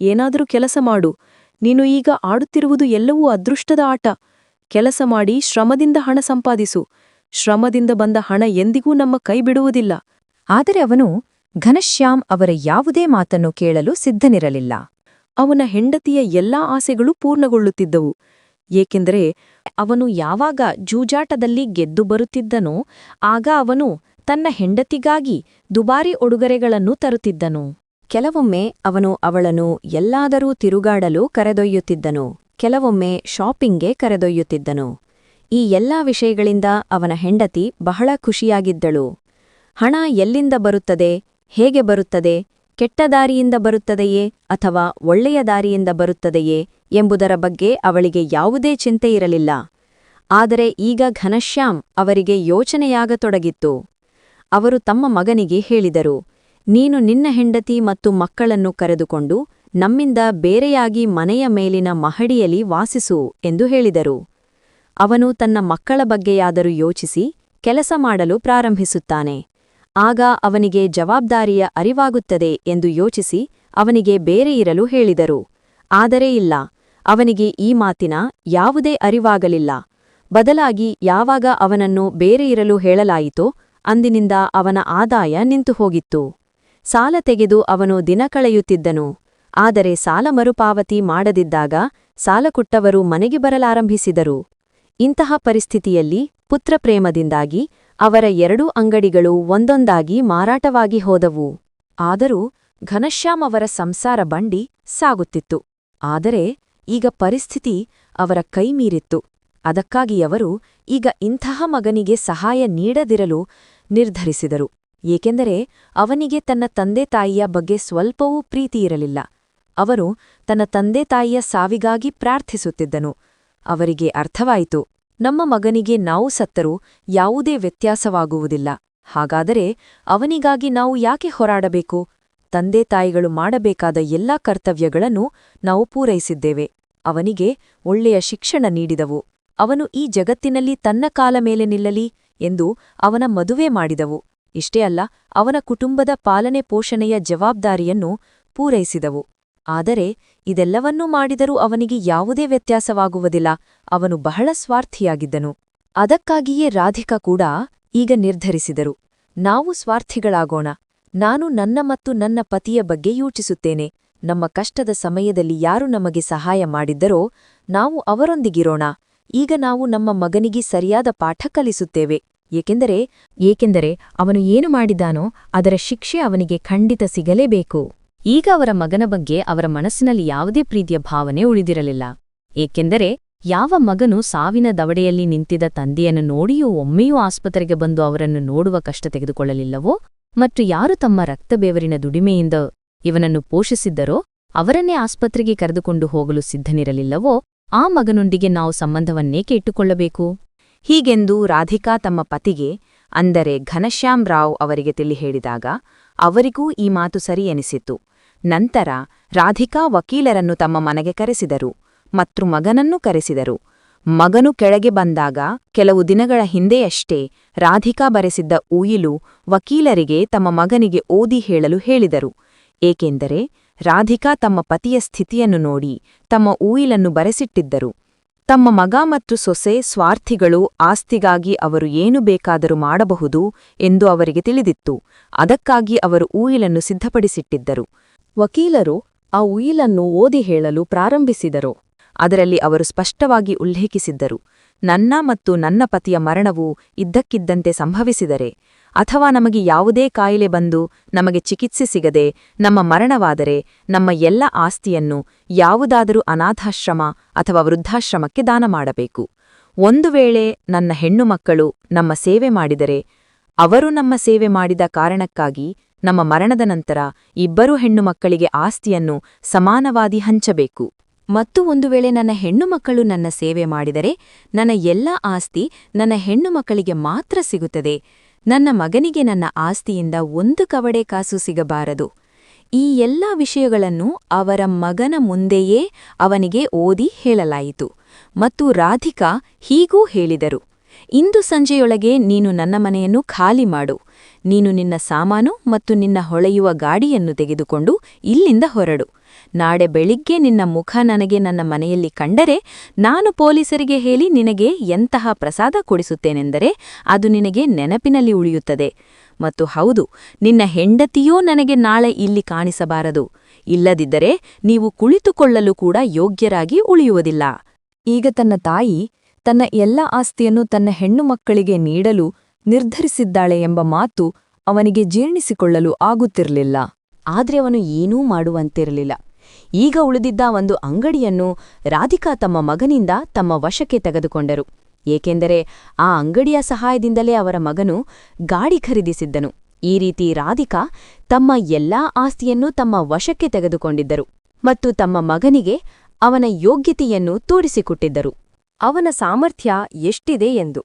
[SPEAKER 1] ಏನಾದರೂ ಕೆಲಸ ಮಾಡು. ನೀನು ಈಗ ಆಡುತ್ತಿರುವುದು ಎಲ್ಲವೂ ಅದೃಷ್ಟದ ಆಟ. ಕೆಲಸ ಮಾಡಿ ಶ್ರಮದಿಂದ ಹಣ ಸಂಪಾದಿಸು. ಶ್ರಮದಿಂದ ಬಂದ ಹಣ ಎಂದಿಗೂ ನಮ್ಮ ಕೈ ಬಿಡುವುದಿಲ್ಲ. ಆದರೆ ಅವನು ಘನಶ್ಯಾಮ್ ಅವರ ಯಾವುದೇ ಮಾತನ್ನು ಕೇಳಲು ಸಿದ್ಧನಿರಲಿಲ್ಲ. ಅವನ ಹೆಂಡತಿಯ ಎಲ್ಲಾ ಆಸೆಗಳು ಪೂರ್ಣಗೊಳ್ಳುತ್ತಿದ್ದವು. ಏಕೆಂದರೆ ಅವನು ಯಾವಾಗ ಜೂಜಾಟದಲ್ಲಿ ಗೆದ್ದು ಬರುತ್ತಿದ್ದನೋ, ಆಗ ಅವನು ತನ್ನ ಹೆಂಡತಿಗಾಗಿ ದುಬಾರಿ ಉಡುಗೊರೆಗಳನ್ನು ತರುತ್ತಿದ್ದನು. ಕೆಲವೊಮ್ಮೆ ಅವನು ಅವಳನ್ನು ಎಲ್ಲಾದರೂ ತಿರುಗಾಡಲು ಕರೆದೊಯ್ಯುತ್ತಿದ್ದನು. ಕೆಲವೊಮ್ಮೆ ಶಾಪಿಂಗ್ಗೆ ಕರೆದೊಯ್ಯುತ್ತಿದ್ದನು. ಈ ಎಲ್ಲಾ ವಿಷಯಗಳಿಂದ ಅವನ ಹೆಂಡತಿ ಬಹಳ ಖುಷಿಯಾಗಿದ್ದಳು. ಹಣ ಎಲ್ಲಿಂದ ಬರುತ್ತದೆ, ಹೇಗೆ ಬರುತ್ತದೆ, ಕೆಟ್ಟ ದಾರಿಯಿಂದ ಬರುತ್ತದೆಯೇ ಅಥವಾ ಒಳ್ಳೆಯ ದಾರಿಯಿಂದ ಬರುತ್ತದೆಯೇ ಎಂಬುದರ ಬಗ್ಗೆ ಅವಳಿಗೆ ಯಾವುದೇ ಚಿಂತೆ ಇರಲಿಲ್ಲ. ಆದರೆ ಈಗ ಘನಶ್ಯಾಮ್ ಅವರಿಗೆ ಯೋಚನೆಯಾಗತೊಡಗಿತ್ತು. ಅವರು ತಮ್ಮ ಮಗನಿಗೆ ಹೇಳಿದರು, ನೀನು ನಿನ್ನ ಹೆಂಡತಿ ಮತ್ತು ಮಕ್ಕಳನ್ನು ಕರೆದುಕೊಂಡು ನಮ್ಮಿಂದ ಬೇರೆಯಾಗಿ ಮನೆಯ ಮೇಲಿನ ಮಹಡಿಯಲ್ಲಿ ವಾಸಿಸು ಎಂದು ಹೇಳಿದರು. ಅವನು ತನ್ನ ಮಕ್ಕಳ ಬಗ್ಗೆಯಾದರೂ ಯೋಚಿಸಿ ಕೆಲಸ ಮಾಡಲು ಪ್ರಾರಂಭಿಸುತ್ತಾನೆ. ಆಗ ಅವನಿಗೆ ಜವಾಬ್ದಾರಿಯ ಅರಿವಾಗುತ್ತದೆ ಎಂದು ಯೋಚಿಸಿ ಅವನಿಗೆ ಬೇರೆ ಇರಲು ಹೇಳಿದರು. ಆದರೆ ಇಲ್ಲ, ಅವನಿಗೆ ಈ ಮಾತಿನ ಯಾವುದೇ ಅರಿವಾಗಲಿಲ್ಲ. ಬದಲಾಗಿ ಯಾವಾಗ ಅವನನ್ನು ಬೇರೆ ಇರಲು ಹೇಳಲಾಯಿತೋ ಅಂದಿನಿಂದ ಅವನ ಆದಾಯ ನಿಂತುಹೋಗಿತ್ತು. ಸಾಲ ತೆಗೆದು ಅವನು ದಿನ ಕಳೆಯುತ್ತಿದ್ದನು. ಆದರೆ ಸಾಲ ಮರುಪಾವತಿ ಮಾಡದಿದ್ದಾಗ ಸಾಲಕುಟ್ಟವರು ಮನೆಗೆ ಬರಲಾರಂಭಿಸಿದರು. ಇಂತಹ ಪರಿಸ್ಥಿತಿಯಲ್ಲಿ ಪುತ್ರಪ್ರೇಮದಿಂದಾಗಿ ಅವರ ಎರಡೂ ಅಂಗಡಿಗಳು ಒಂದೊಂದಾಗಿ ಮಾರಾಟವಾಗಿ ಹೋದವು. ಆದರೂ ಘನಶ್ಯಾಮ್ ಅವರ ಸಂಸಾರ ಬಂಡಿ ಸಾಗುತ್ತಿತ್ತು. ಆದರೆ ಈಗ ಪರಿಸ್ಥಿತಿ ಅವರ ಕೈಮೀರಿತ್ತು ಅದಕ್ಕಾಗಿ ಅವರು ಈಗ ಇಂತಹ ಮಗನಿಗೆ ಸಹಾಯ ನೀಡದಿರಲು ನಿರ್ಧರಿಸಿದರು. ಏಕೆಂದರೆ ಅವನಿಗೆ ತನ್ನ ತಂದೆ ತಾಯಿಯ ಬಗ್ಗೆ ಸ್ವಲ್ಪವೂ ಪ್ರೀತಿಯಿರಲಿಲ್ಲ ಅವರು ತನ್ನ ತಂದೆ ತಾಯಿಯ ಸಾವಿಗಾಗಿ ಪ್ರಾರ್ಥಿಸುತ್ತಿದ್ದನು. ಅವರಿಗೆ ಅರ್ಥವಾಯಿತು. ನಮ್ಮ ಮಗನಿಗೆ ನಾವು ಸತ್ತರೂ ಯಾವುದೇ ವ್ಯತ್ಯಾಸವಾಗುವುದಿಲ್ಲ. ಹಾಗಾದರೆ ಅವನಿಗಾಗಿ ನಾವು ಯಾಕೆ ಹೋರಾಡಬೇಕು? ತಂದೆ ತಾಯಿಗಳು ಮಾಡಬೇಕಾದ ಎಲ್ಲಾ ಕರ್ತವ್ಯಗಳನ್ನು ನಾವು ಪೂರೈಸಿದ್ದೇವೆ. ಅವನಿಗೆ ಒಳ್ಳೆಯ ಶಿಕ್ಷಣ ನೀಡಿದವು. ಅವನು ಈ ಜಗತ್ತಿನಲ್ಲಿ ತನ್ನ ಕಾಲ ಮೇಲೆ ನಿಲ್ಲಲಿ ಎಂದು ಅವನ ಮದುವೆ ಮಾಡಿದವು. ಇಷ್ಟೇ ಅಲ್ಲ, ಅವನ ಕುಟುಂಬದ ಪಾಲನೆ ಪೋಷಣೆಯ ಜವಾಬ್ದಾರಿಯನ್ನು ಪೂರೈಸಿದವು. ಆದರೆ ಇದೆಲ್ಲವನ್ನೂ ಮಾಡಿದರೂ ಅವನಿಗೆ ಯಾವುದೇ ವ್ಯತ್ಯಾಸವಾಗುವುದಿಲ್ಲ, ಅವನು ಬಹಳ ಸ್ವಾರ್ಥಿಯಾಗಿದ್ದನು. ಅದಕ್ಕಾಗಿಯೇ ರಾಧಿಕಾ ಕೂಡ ಈಗ ನಿರ್ಧರಿಸಿದರು. ನಾವು ಸ್ವಾರ್ಥಿಗಳಾಗೋಣ. ನಾನು ನನ್ನ ಮತ್ತು ನನ್ನ ಪತಿಯ ಬಗ್ಗೆ ಯೋಚಿಸುತ್ತೇನೆ. ನಮ್ಮ ಕಷ್ಟದ ಸಮಯದಲ್ಲಿ ಯಾರು ನಮಗೆ ಸಹಾಯ ಮಾಡಿದ್ದರೋ ನಾವು ಅವರೊಂದಿಗಿರೋಣ. ಈಗ ನಾವು ನಮ್ಮ ಮಗನಿಗೆ ಸರಿಯಾದ ಪಾಠ ಕಲಿಸುತ್ತೇವೆ. ಏಕೆಂದರೆ ಏಕೆಂದರೆ ಅವನು ಏನು ಮಾಡಿದಾನೋ ಅದರ ಶಿಕ್ಷೆ ಅವನಿಗೆ ಖಂಡಿತ ಸಿಗಲೇಬೇಕು. ಈಗ ಅವರ ಮಗನ ಬಗ್ಗೆ ಅವರ ಮನಸ್ಸಿನಲ್ಲಿ ಯಾವುದೇ ಪ್ರೀತಿಯ ಭಾವನೆ ಉಳಿದಿರಲಿಲ್ಲ. ಏಕೆಂದರೆ ಯಾವ ಮಗನು ಸಾವಿನ ದವಡೆಯಲ್ಲಿ ನಿಂತಿದ್ದ ತಂದೆಯನ್ನು ನೋಡಿಯೂ ಒಮ್ಮೆಯೂ ಆಸ್ಪತ್ರೆಗೆ ಬಂದು ಅವರನ್ನು ನೋಡುವ ಕಷ್ಟ ತೆಗೆದುಕೊಳ್ಳಲಿಲ್ಲವೋ? ಮತ್ತು ಯಾರು ತಮ್ಮ ರಕ್ತಬೇವರಿನ ದುಡಿಮೆಯಿಂದ ಇವನನ್ನು ಪೋಷಿಸಿದ್ದರೋ, ಅವರನ್ನೇ ಆಸ್ಪತ್ರೆಗೆ ಕರೆದುಕೊಂಡು ಹೋಗಲು ಸಿದ್ಧನಿರಲಿಲ್ಲವೋ, ಆ ಮಗನೊಂದಿಗೆ ನಾವು ಸಂಬಂಧವನ್ನೇಕೆ ಇಟ್ಟುಕೊಳ್ಳಬೇಕು? ಹೀಗೆಂದು ರಾಧಿಕಾ ತಮ್ಮ ಪತಿಗೆ, ಅಂದರೆ ಘನಶ್ಯಾಮ್ ರಾವ್ ಅವರಿಗೆ ತಿಳಿ ಹೇಳಿದಾಗ, ಅವರಿಗೂ ಈ ಮಾತು ಸರಿ ಎನಿಸಿತು ನಂತರ ರಾಧಿಕಾ ವಕೀಲರನ್ನು ತಮ್ಮ ಮನೆಗೆ ಕರೆಸಿದರು ಮತ್ತು ಮಗನನ್ನು ಕರೆಸಿದರು. ಮಗನು ಕೆಳಗೆ ಬಂದಾಗ ಕೆಲವು ದಿನಗಳ ಹಿಂದೆಯಷ್ಟೇ ರಾಧಿಕಾ ಬರೆಸಿದ್ದ ಉಯಿಲು ವಕೀಲರಿಗೆ ತಮ್ಮ ಮಗನಿಗೆ ಓದಿ ಹೇಳಲು ಹೇಳಿದರು. ಏಕೆಂದರೆ ರಾಧಿಕಾ ತಮ್ಮ ಪತಿಯ ಸ್ಥಿತಿಯನ್ನು ನೋಡಿ ತಮ್ಮ ಊಯಿಲನ್ನು ಬರೆಸಿಟ್ಟಿದ್ದರು. ತಮ್ಮ ಮಗ ಮತ್ತು ಸೊಸೆ ಸ್ವಾರ್ಥಿಗಳು ಆಸ್ತಿಗಾಗಿ ಅವರು ಏನು ಬೇಕಾದರೂ ಮಾಡಬಹುದು ಎಂದು ಅವರಿಗೆ ತಿಳಿದಿತ್ತು. ಅದಕ್ಕಾಗಿ ಅವರು ಊಯಿಲನ್ನು ಸಿದ್ಧಪಡಿಸಿಟ್ಟಿದ್ದರು. ವಕೀಲರು ಆ ಉಯಿಲನ್ನು ಓದಿ ಹೇಳಲು ಪ್ರಾರಂಭಿಸಿದರು. ಅದರಲ್ಲಿ ಅವರು ಸ್ಪಷ್ಟವಾಗಿ ಉಲ್ಲೇಖಿಸಿದ್ದರು, ನನ್ನ ಮತ್ತು ನನ್ನ ಪತಿಯ ಮರಣವು ಇದ್ದಕ್ಕಿದ್ದಂತೆ ಸಂಭವಿಸಿದರೆ, ಅಥವಾ ನಮಗೆ ಯಾವುದೇ ಕಾಯಿಲೆ ಬಂದು ನಮಗೆ ಚಿಕಿತ್ಸೆ ಸಿಗದೆ ನಮ್ಮ ಮರಣವಾದರೆ ನಮ್ಮ ಎಲ್ಲ ಆಸ್ತಿಯನ್ನು ಯಾವುದಾದರೂ ಅನಾಥಾಶ್ರಮ ಅಥವಾ ವೃದ್ಧಾಶ್ರಮಕ್ಕೆ ದಾನ ಮಾಡಬೇಕು. ಒಂದು ವೇಳೆ ನನ್ನ ಹೆಣ್ಣು ಮಕ್ಕಳು ನಮ್ಮ ಸೇವೆ ಮಾಡಿದರೆ, ಅವರು ನಮ್ಮ ಸೇವೆ ಮಾಡಿದ ಕಾರಣಕ್ಕಾಗಿ ನಮ್ಮ ಮರಣದ ನಂತರ ಇಬ್ಬರು ಹೆಣ್ಣು ಮಕ್ಕಳಿಗೆ ಆಸ್ತಿಯನ್ನು ಸಮಾನವಾಗಿ ಹಂಚಬೇಕು. ಮತ್ತು ಒಂದು ವೇಳೆ ನನ್ನ ಹೆಣ್ಣು ಮಕ್ಕಳು ನನ್ನ ಸೇವೆ ಮಾಡಿದರೆ, ನನ್ನ ಎಲ್ಲ ಆಸ್ತಿ ನನ್ನ ಹೆಣ್ಣು ಮಕ್ಕಳಿಗೆ ಮಾತ್ರ ಸಿಗುತ್ತದೆ. ನನ್ನ ಮಗನಿಗೆ ನನ್ನ ಆಸ್ತಿಯಿಂದ ಒಂದು ಕವಡೆ ಕಾಸು ಸಿಗಬಾರದು. ಈ ಎಲ್ಲ ವಿಷಯಗಳನ್ನು ಅವರ ಮಗನ ಮುಂದೆಯೇ ಅವನಿಗೆ ಓದಿ ಹೇಳಲಾಯಿತು. ಮತ್ತು ರಾಧಿಕಾ ಹೀಗೂ ಹೇಳಿದರು. ಇಂದು ಸಂಜೆಯೊಳಗೆ ನೀನು ನನ್ನ ಮನೆಯನ್ನು ಖಾಲಿ ಮಾಡು. ನೀನು ನಿನ್ನ ಸಾಮಾನು ಮತ್ತು ನಿನ್ನ ಹೊಳೆಯುವ ಗಾಡಿಯನ್ನು ತೆಗೆದುಕೊಂಡು ಇಲ್ಲಿಂದ ಹೊರಡು. ನಾಳೆ ಬೆಳಿಗ್ಗೆ ನಿನ್ನ ಮುಖ ನನಗೆ ನನ್ನ ಮನೆಯಲ್ಲಿ ಕಂಡರೆ ನಾನು ಪೊಲೀಸರಿಗೆ ಹೇಳಿ ನಿನಗೆ ಎಂತಹ ಪ್ರಸಾದ ಕೊಡಿಸುತ್ತೇನೆಂದರೆ ಅದು ನಿನಗೆ ನೆನಪಿನಲ್ಲಿ ಉಳಿಯುತ್ತದೆ. ಮತ್ತು ಹೌದು, ನಿನ್ನ ಹೆಂಡತಿಯೂ ನನಗೆ ನಾಳೆ ಇಲ್ಲಿ ಕಾಣಿಸಬಾರದು. ಇಲ್ಲದಿದ್ದರೆ ನೀವು ಕುಳಿತುಕೊಳ್ಳಲು ಕೂಡ ಯೋಗ್ಯರಾಗಿ ಉಳಿಯುವುದಿಲ್ಲ. ಈಗ ತನ್ನ ತಾಯಿ ತನ್ನ ಎಲ್ಲ ಆಸ್ತಿಯನ್ನು ತನ್ನ ಹೆಣ್ಣು ಮಕ್ಕಳಿಗೆ ನೀಡಲು ನಿರ್ಧರಿಸಿದ್ದಾಳೆ ಎಂಬ ಮಾತು ಅವನಿಗೆ ಜೀರ್ಣಿಸಿಕೊಳ್ಳಲು ಆಗುತ್ತಿರಲಿಲ್ಲ. ಆದರೆ ಅವನು ಏನೂ ಮಾಡುವಂತಿರಲಿಲ್ಲ. ಈಗ ಉಳಿದಿದ್ದ ಒಂದು ಅಂಗಡಿಯನ್ನು ರಾಧಿಕಾ ತಮ್ಮ ಮಗನಿಂದ ತಮ್ಮ ವಶಕ್ಕೆ ತೆಗೆದುಕೊಂಡರು. ಏಕೆಂದರೆ ಆ ಅಂಗಡಿಯ ಸಹಾಯದಿಂದಲೇ ಅವರ ಮಗನು ಗಾಡಿ ಖರೀದಿಸಿದ್ದನು. ಈ ರೀತಿ ರಾಧಿಕಾ ತಮ್ಮ ಎಲ್ಲಾ ಆಸ್ತಿಯನ್ನು ತಮ್ಮ ವಶಕ್ಕೆ ತೆಗೆದುಕೊಂಡಿದ್ದರು ಮತ್ತು ತಮ್ಮ ಮಗನಿಗೆ ಅವನ ಯೋಗ್ಯತೆಯನ್ನು ತೋರಿಸಿಕೊಟ್ಟಿದ್ದರು. ಅವನ ಸಾಮರ್ಥ್ಯ ಎಷ್ಟಿದೆ ಎಂದು.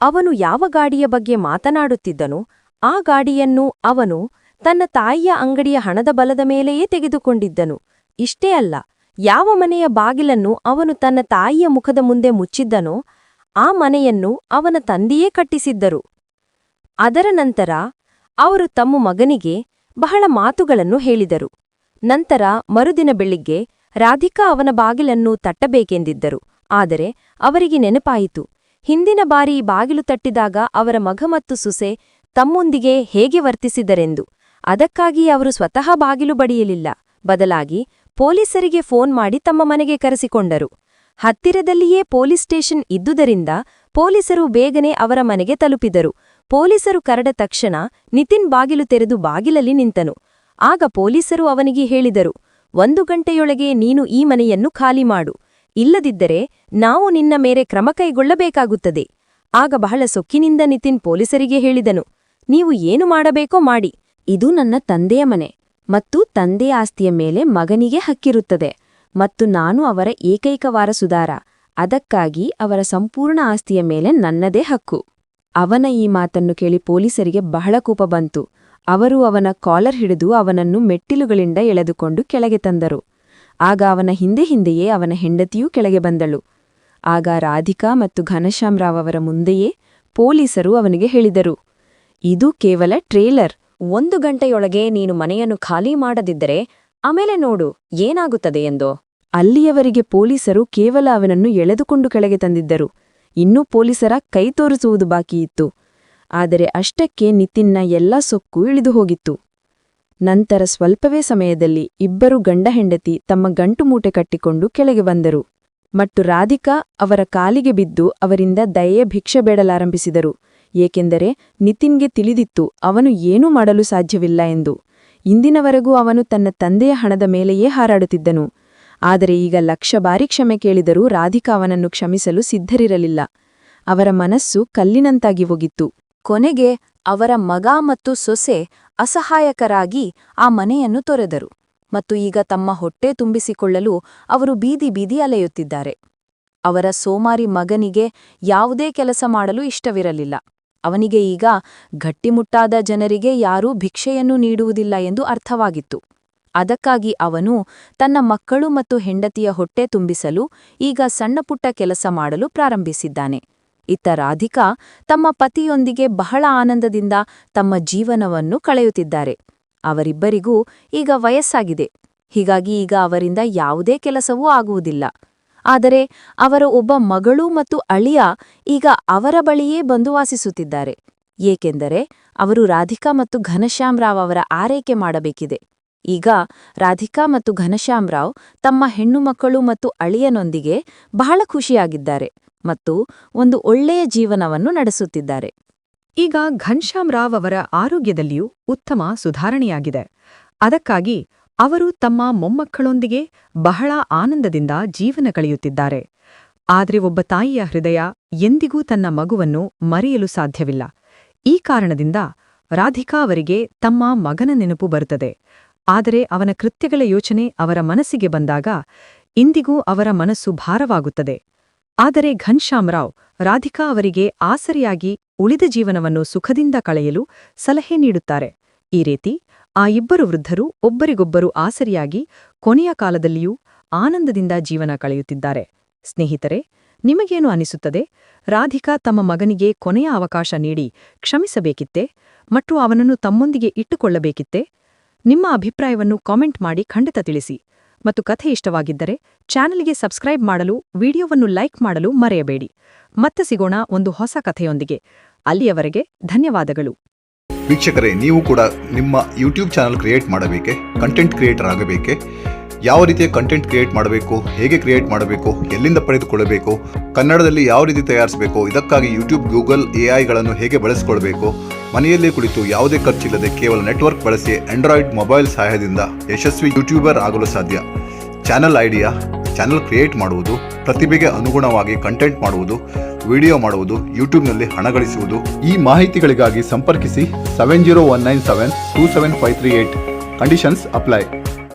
[SPEAKER 1] ಅವನು ಯಾವ ಗಾಡಿಯ ಬಗ್ಗೆ ಮಾತನಾಡುತ್ತಿದ್ದನೋ, ಆ ಗಾಡಿಯನ್ನು ಅವನು ತನ್ನ ತಾಯಿಯ ಅಂಗಡಿಯ ಹಣದ ಬಲದ ಮೇಲೆಯೇ ತೆಗೆದುಕೊಂಡಿದ್ದನು. ಇಷ್ಟೇ ಅಲ್ಲ, ಯಾವ ಮನೆಯ ಬಾಗಿಲನ್ನು ಅವನು ತನ್ನ ತಾಯಿಯ ಮುಖದ ಮುಂದೆ ಮುಚ್ಚಿದ್ದನೋ, ಆ ಮನೆಯನ್ನು ಅವನ ತಂದೆಯೇ ಕಟ್ಟಿಸಿದ್ದರು. ಅದರ ನಂತರ ಅವರು ತಮ್ಮ ಮಗನಿಗೆ ಬಹಳ ಮಾತುಗಳನ್ನು ಹೇಳಿದರು. ನಂತರ ಮರುದಿನ ಬೆಳಿಗ್ಗೆ ರಾಧಿಕಾ ಅವನ ಬಾಗಿಲನ್ನು ತಟ್ಟಬೇಕೆಂದಿದ್ದರು. ಆದರೆ ಅವರಿಗೆ ನೆನಪಾಯಿತು. ಹಿಂದಿನ ಬಾರಿ ಬಾಗಿಲು ತಟ್ಟಿದಾಗ ಅವರ ಮಗ ಮತ್ತು ಸುಸೆ ತಮ್ಮೊಂದಿಗೆ ಹೇಗೆ ವರ್ತಿಸಿದರೆಂದು. ಅದಕ್ಕಾಗಿ ಅವರು ಸ್ವತಃ ಬಾಗಿಲು ಬಡಿಯಲಿಲ್ಲ. ಬದಲಾಗಿ ಪೊಲೀಸರಿಗೆ ಫೋನ್ ಮಾಡಿ ತಮ್ಮ ಮನೆಗೆ ಕರೆಸಿಕೊಂಡರು. ಹತ್ತಿರದಲ್ಲಿಯೇ ಪೊಲೀಸ್ ಸ್ಟೇಷನ್ ಇದ್ದುದರಿಂದ ಪೊಲೀಸರು ಬೇಗನೆ ಅವರ ಮನೆಗೆ ತಲುಪಿದರು. ಪೊಲೀಸರು ಕರೆದ ತಕ್ಷಣ ನಿತಿನ್ ಬಾಗಿಲು ತೆರೆದು ಬಾಗಿಲಲ್ಲಿ ನಿಂತನು. ಆಗ ಪೊಲೀಸರು ಅವನಿಗೆ ಹೇಳಿದರು, ಒಂದು ಗಂಟೆಯೊಳಗೆ ನೀನು ಈ ಮನೆಯನ್ನು ಖಾಲಿ ಮಾಡು. ಇಲ್ಲದಿದ್ದರೆ ನಾವು ನಿನ್ನ ಮೇರೆ ಕ್ರಮ ಕೈಗೊಳ್ಳಬೇಕಾಗುತ್ತದೆ. ಆಗ ಬಹಳ ಸೊಕ್ಕಿನಿಂದ ನಿತಿನ್ ಪೊಲೀಸರಿಗೆ ಹೇಳಿದನು, ನೀವು ಏನು ಮಾಡಬೇಕೋ ಮಾಡಿ. ಇದು ನನ್ನ ತಂದೆಯ ಮನೆ ಮತ್ತು ತಂದೆಯ ಆಸ್ತಿಯ ಮೇಲೆ ಮಗನಿಗೆ ಹಕ್ಕಿರುತ್ತದೆ ಮತ್ತು ನಾನು ಅವರ ಏಕೈಕ ವಾರಸುದಾರ ಅದಕ್ಕಾಗಿ ಅವರ ಸಂಪೂರ್ಣ ಆಸ್ತಿಯ ಮೇಲೆ ನನ್ನದೇ ಹಕ್ಕು. ಅವನ ಈ ಮಾತನ್ನು ಕೇಳಿ ಪೊಲೀಸರಿಗೆ ಬಹಳ ಕೋಪ ಬಂತು. ಅವರು ಅವನ ಕಾಲರ್ ಹಿಡಿದು ಅವನನ್ನು ಮೆಟ್ಟಿಲುಗಳಿಂದ ಎಳೆದುಕೊಂಡು ಕೆಳಗೆ ತಂದರು. ಆಗ ಅವನ ಹಿಂದೆ ಹಿಂದೆಯೇ ಅವನ ಹೆಂಡತಿಯೂ ಕೆಳಗೆ ಬಂದಳು. ಆಗ ರಾಧಿಕಾ ಮತ್ತು ಘನಶ್ಯಾಮರಾವ್ ಅವರ ಮುಂದೆಯೇ ಪೊಲೀಸರು ಅವನಿಗೆ ಹೇಳಿದರು, ಇದು ಕೇವಲ ಟ್ರೇಲರ್. ಒಂದು ಗಂಟೆಯೊಳಗೆ ನೀನು ಮನೆಯನ್ನು ಖಾಲಿ ಮಾಡದಿದ್ದರೆ ಆಮೇಲೆ ನೋಡು, ಏನಾಗುತ್ತದೆ ಎಂದೋ. ಅಲ್ಲಿಯವರಿಗೆ ಪೊಲೀಸರು ಕೇವಲ ಅವನನ್ನು ಎಳೆದುಕೊಂಡು ಕೆಳಗೆ ತಂದಿದ್ದರು. ಇನ್ನೂ ಪೊಲೀಸರ ಕೈ ತೋರಿಸುವುದು ಬಾಕಿಯಿತ್ತು ಆದರೆ ಅಷ್ಟಕ್ಕೆ ನಿತಿನ್ನ ಎಲ್ಲ ಸೊಕ್ಕು ಇಳಿದು ಹೋಗಿತ್ತು. ನಂತರ ಸ್ವಲ್ಪವೇ ಸಮಯದಲ್ಲಿ ಇಬ್ಬರು ಗಂಡ ಹೆಂಡತಿ ತಮ್ಮ ಗಂಟು ಮೂಟೆ ಕಟ್ಟಿಕೊಂಡು ಕೆಳಗೆ ಬಂದರು. ಮತ್ತು ರಾಧಿಕಾ ಅವರ ಕಾಲಿಗೆ ಬಿದ್ದು ಅವರಿಂದ ದಯೆಯ ಭಿಕ್ಷೆ ಬೇಡಲಾರಂಭಿಸಿದರು. ಏಕೆಂದರೆ ನಿತಿನ್ಗೆ ತಿಳಿದಿತ್ತು, ಅವನು ಏನೂ ಮಾಡಲು ಸಾಧ್ಯವಿಲ್ಲ ಎಂದು. ಇಂದಿನವರೆಗೂ ಅವನು ತನ್ನ ತಂದೆಯ ಹಣದ ಮೇಲೆಯೇ ಹಾರಾಡುತ್ತಿದ್ದನು. ಆದರೆ ಈಗ ಲಕ್ಷ ಬಾರಿ ಕ್ಷಮೆ ಕೇಳಿದರೂ ರಾಧಿಕಾ ಅವನನ್ನು ಕ್ಷಮಿಸಲು ಸಿದ್ಧರಿರಲಿಲ್ಲ. ಅವರ ಮನಸ್ಸು ಕಲ್ಲಿನಂತಾಗಿ ಹೋಗಿತ್ತು. ಕೊನೆಗೆ ಅವರ ಮಗ ಮತ್ತು ಸೊಸೆ ಅಸಹಾಯಕರಾಗಿ ಆ ಮನೆಯನ್ನು ತೊರೆದರು ಮತ್ತು ಈಗ ತಮ್ಮ ಹೊಟ್ಟೆ ತುಂಬಿಸಿಕೊಳ್ಳಲು ಅವರು ಬೀದಿ ಬೀದಿ ಅಲೆಯುತ್ತಿದ್ದಾರೆ. ಅವರ ಸೋಮಾರಿ ಮಗನಿಗೆ ಯಾವುದೇ ಕೆಲಸ ಮಾಡಲು ಇಷ್ಟವಿರಲಿಲ್ಲ. ಅವನಿಗೆ ಈಗ ಗಟ್ಟಿಮುಟ್ಟಾದ ಜನರಿಗೆ ಯಾರೂ ಭಿಕ್ಷೆಯನ್ನು ನೀಡುವುದಿಲ್ಲ ಎಂದು ಅರ್ಥವಾಗಿತ್ತು. ಅದಕ್ಕಾಗಿ ಅವನು ತನ್ನ ಮಕ್ಕಳು ಮತ್ತು ಹೆಂಡತಿಯ ಹೊಟ್ಟೆ ತುಂಬಿಸಲು ಈಗ ಸಣ್ಣಪುಟ್ಟ ಕೆಲಸ ಮಾಡಲು ಪ್ರಾರಂಭಿಸಿದ್ದಾನೆ. ಇತ್ತ ರಾಧಿಕಾ ತಮ್ಮ ಪತಿಯೊಂದಿಗೆ ಬಹಳ ಆನಂದದಿಂದ ತಮ್ಮ ಜೀವನವನ್ನು ಕಳೆಯುತ್ತಿದ್ದಾರೆ. ಅವರಿಬ್ಬರಿಗೂ ಈಗ ವಯಸ್ಸಾಗಿದೆ. ಹೀಗಾಗಿ ಈಗ ಅವರಿಂದ ಯಾವುದೇ ಕೆಲಸವೂ ಆಗುವುದಿಲ್ಲ. ಆದರೆ ಅವರ ಒಬ್ಬ ಮಗಳು ಮತ್ತು ಅಳಿಯ ಈಗ ಅವರ ಬಳಿಯೇ ಬಂದು ವಾಸಿಸುತ್ತಿದ್ದಾರೆ ಏಕೆಂದರೆ ಅವರು ರಾಧಿಕಾ ಮತ್ತು ಘನಶ್ಯಾಮರಾವ್ ಅವರ ಆರೈಕೆ ಮಾಡಬೇಕಿದೆ. ಈಗ ರಾಧಿಕಾ ಮತ್ತು ಘನಶ್ಯಾಮರಾವ್ ತಮ್ಮ ಹೆಣ್ಣು ಮಕ್ಕಳು ಮತ್ತು ಅಳಿಯನೊಂದಿಗೆ ಬಹಳ ಖುಷಿಯಾಗಿದ್ದಾರೆ. ಮತ್ತು ಒಂದು ಒಳ್ಳೆಯ ಜೀವನವನ್ನು ನಡೆಸುತ್ತಿದ್ದಾರೆ.
[SPEAKER 2] ಈಗ ಘನ್ಶ್ಯಾಮ್ ರಾವ್ ಅವರ ಆರೋಗ್ಯದಲ್ಲಿಯೂ ಉತ್ತಮ ಸುಧಾರಣೆಯಾಗಿದೆ. ಅದಕ್ಕಾಗಿ ಅವರು ತಮ್ಮ ಮೊಮ್ಮಕ್ಕಳೊಂದಿಗೆ ಬಹಳ ಆನಂದದಿಂದ ಜೀವನ ಕಳೆಯುತ್ತಿದ್ದಾರೆ. ಆದರೆ ಒಬ್ಬ ತಾಯಿಯ ಹೃದಯ ಎಂದಿಗೂ ತನ್ನ ಮಗುವನ್ನು ಮರೆಯಲು ಸಾಧ್ಯವಿಲ್ಲ. ಈ ಕಾರಣದಿಂದ ರಾಧಿಕಾ ಅವರಿಗೆ ತಮ್ಮ ಮಗನ ನೆನಪು ಬರುತ್ತದೆ. ಆದರೆ ಅವನ ಕೃತ್ಯಗಳ ಯೋಚನೆ ಅವರ ಮನಸ್ಸಿಗೆ ಬಂದಾಗ ಇಂದಿಗೂ ಅವರ ಮನಸ್ಸು ಭಾರವಾಗುತ್ತದೆ. ಆದರೆ ಘನ್ಶ್ಯಾಮರಾವ್, ರಾಧಿಕಾ ಅವರಿಗೆ ಆಸರಿಯಾಗಿ ಉಳಿದ ಜೀವನವನ್ನು ಸುಖದಿಂದ ಕಳೆಯಲು ಸಲಹೆ ನೀಡುತ್ತಾರೆ. ಈ ರೀತಿ ಆ ಇಬ್ಬರು ವೃದ್ಧರು ಒಬ್ಬರಿಗೊಬ್ಬರು ಆಸರಿಯಾಗಿ ಕೊನೆಯ ಕಾಲದಲ್ಲಿಯೂ ಆನಂದದಿಂದ ಜೀವನ ಕಳೆಯುತ್ತಿದ್ದಾರೆ. ಸ್ನೇಹಿತರೆ, ನಿಮಗೇನು ಅನಿಸುತ್ತದೆ? ರಾಧಿಕಾ ತಮ್ಮ ಮಗನಿಗೆ ಕೊನೆಯ ಅವಕಾಶ ನೀಡಿ ಕ್ಷಮಿಸಬೇಕಿತ್ತೆ ಮತ್ತು ಅವನನ್ನು ತಮ್ಮೊಂದಿಗೆ ಇಟ್ಟುಕೊಳ್ಳಬೇಕಿತ್ತೆ? ನಿಮ್ಮ ಅಭಿಪ್ರಾಯವನ್ನು ಕಾಮೆಂಟ್ ಮಾಡಿ ಖಂಡಿತ ತಿಳಿಸಿ. ಮತ್ತು ಕಥೆ ಇಷ್ಟವಾಗಿದ್ದರೆ ಚಾನಲ್ಗೆ ಸಬ್ಸ್ಕ್ರೈಬ್ ಮಾಡಲು, ವಿಡಿಯೋವನ್ನು ಲೈಕ್ ಮಾಡಲು ಮರೆಯಬೇಡಿ. ಮತ್ತೆ ಸಿಗೋಣ ಒಂದು ಹೊಸ ಕಥೆಯೊಂದಿಗೆ. ಅಲ್ಲಿಯವರೆಗೆ ಧನ್ಯವಾದಗಳು.
[SPEAKER 3] ವೀಕ್ಷಕರೇ, ನೀವು ಕೂಡ ನಿಮ್ಮ ಯೂಟ್ಯೂಬ್ ಚಾನಲ್ ಕ್ರಿಯೇಟ್ ಮಾಡಬೇಕೆ? ಕಂಟೆಂಟ್ ಕ್ರಿಯೇಟರ್ ಆಗಬೇಕೆ? ಯಾವ ರೀತಿಯ ಕಂಟೆಂಟ್ ಕ್ರಿಯೇಟ್ ಮಾಡಬೇಕು, ಹೇಗೆ ಕ್ರಿಯೇಟ್ ಮಾಡಬೇಕು, ಎಲ್ಲಿಂದ ಪಡೆದುಕೊಳ್ಳಬೇಕು, ಕನ್ನಡದಲ್ಲಿ ಯಾವ ರೀತಿ ತಯಾರಿಸಬೇಕು, ಇದಕ್ಕಾಗಿ ಯೂಟ್ಯೂಬ್ ಗೂಗಲ್ ಎ ಐಗಳನ್ನು ಹೇಗೆ ಬಳಸಿಕೊಳ್ಬೇಕು ಮನೆಯಲ್ಲೇ ಕುಳಿತು ಯಾವುದೇ ಖರ್ಚಿಲ್ಲದೆ ಕೇವಲ ನೆಟ್ವರ್ಕ್ ಬಳಸಿ ಆಂಡ್ರಾಯ್ಡ್ ಮೊಬೈಲ್ ಸಹಾಯದಿಂದ ಯಶಸ್ವಿ ಯೂಟ್ಯೂಬರ್ ಆಗಲು ಸಾಧ್ಯ. ಚಾನಲ್ ಐಡಿಯಾ ಚಾನಲ್ ಕ್ರಿಯೇಟ್ ಮಾಡುವುದು, ಪ್ರತಿಭೆಗೆ ಅನುಗುಣವಾಗಿ ಕಂಟೆಂಟ್ ಮಾಡುವುದು ವಿಡಿಯೋ ಮಾಡುವುದು ಯೂಟ್ಯೂಬ್ನಲ್ಲಿ ಹಣ ಗಳಿಸುವುದು. ಈ ಮಾಹಿತಿಗಳಿಗಾಗಿ ಸಂಪರ್ಕಿಸಿ seven zero one nine seven two seven five three eight conditions apply